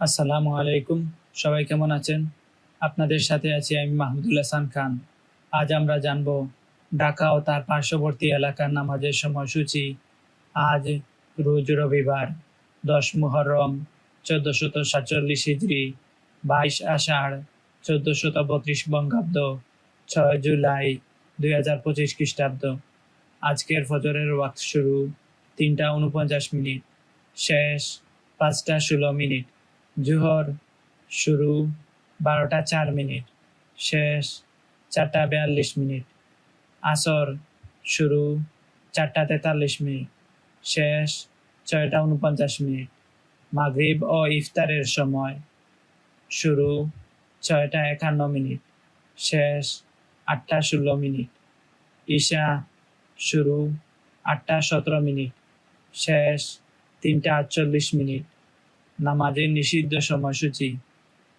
আসসালামু আলাইকুম। সবাই কেমন আছেন? আপনাদের সাথে আছি আমি মাহমুদুল হাসান খান। আজ আমরা জানব ঢাকা ও তার পার্শ্ববর্তী এলাকার নামাজের সময়সূচি। আজ রোজ রবিবার, দশ মুহররম চোদ্দশত সাতচল্লিশ হিজড়ি বাইশ আষাঢ় চোদ্দশত বত্রিশ বঙ্গাব্দ, ছয় জুলাই দুই হাজার পঁচিশ খ্রিস্টাব্দ। আজকের ফজরের ওয়াক্ত শুরু তিনটা উনপঞ্চাশ মিনিট, শেষ পাঁচটা ষোলো মিনিট। জোহর শুরু বারোটা চার মিনিট, শেষ চারটা বিয়াল্লিশ মিনিট, আসর শুরু চারটা তেতাল্লিশ মিনিট, শেষ ছয়টা উনপঞ্চাশ মিনিট, মাগরিব ও ইফতারের সময় শুরু ছয়টা একান্ন মিনিট, শেষ আটটা ষোলো মিনিট, ঈশা শুরু আটটা সতেরো মিনিট, শেষ তিনটা আটচল্লিশ মিনিট নামাজের নিষিদ্ধ সময়সূচি,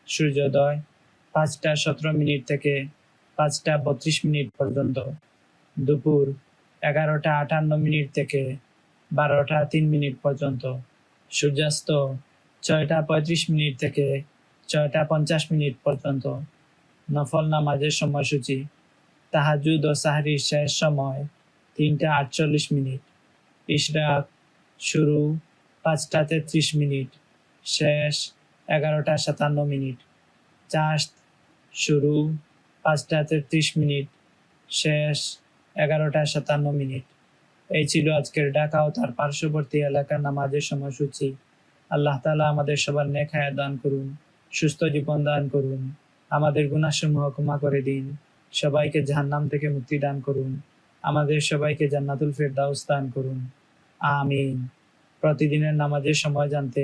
সূর্যোদয় পাঁচটা সতেরো মিনিট থেকে পাঁচটা বত্রিশ মিনিট পর্যন্ত, দুপুর এগারোটা আটান্ন মিনিট থেকে বারোটা তিন মিনিট পর্যন্ত, সূর্যাস্ত ছয়টা পঁয়ত্রিশ মিনিট থেকে ছয়টা পঞ্চাশ মিনিট পর্যন্ত। নফল নামাজের সময়সূচি, তাহাজুদ ও সাহারির শেষ সময় তিনটা আটচল্লিশ মিনিট, ইশরাক শুরু পাঁচটা তেত্রিশ মিনিট। শেষ এগারোটা সাতান্ন মিনিট। চাষ শুরু পাঁচটা তেত্রিশ মিনিট। শেষ এগারোটা সাতান্ন মিনিট। এই ছিল আজকের ঢাকা ও তার পার্শ্ববর্তী এলাকার নামাজের সময়সূচি। আল্লাহ তালা আমাদের সবার নেখায় দান করুন, সুস্থ জীবন দান করুন, আমাদের গুণাসমূহ ক্ষমা করে দিন, সবাইকে জাহান্নাম থেকে মুক্তি দান করুন, আমাদের সবাইকে জান্নাতুল ফেরদাউস দান করুন। আমিন। প্রতিদিনের নামাজের সময় জানতে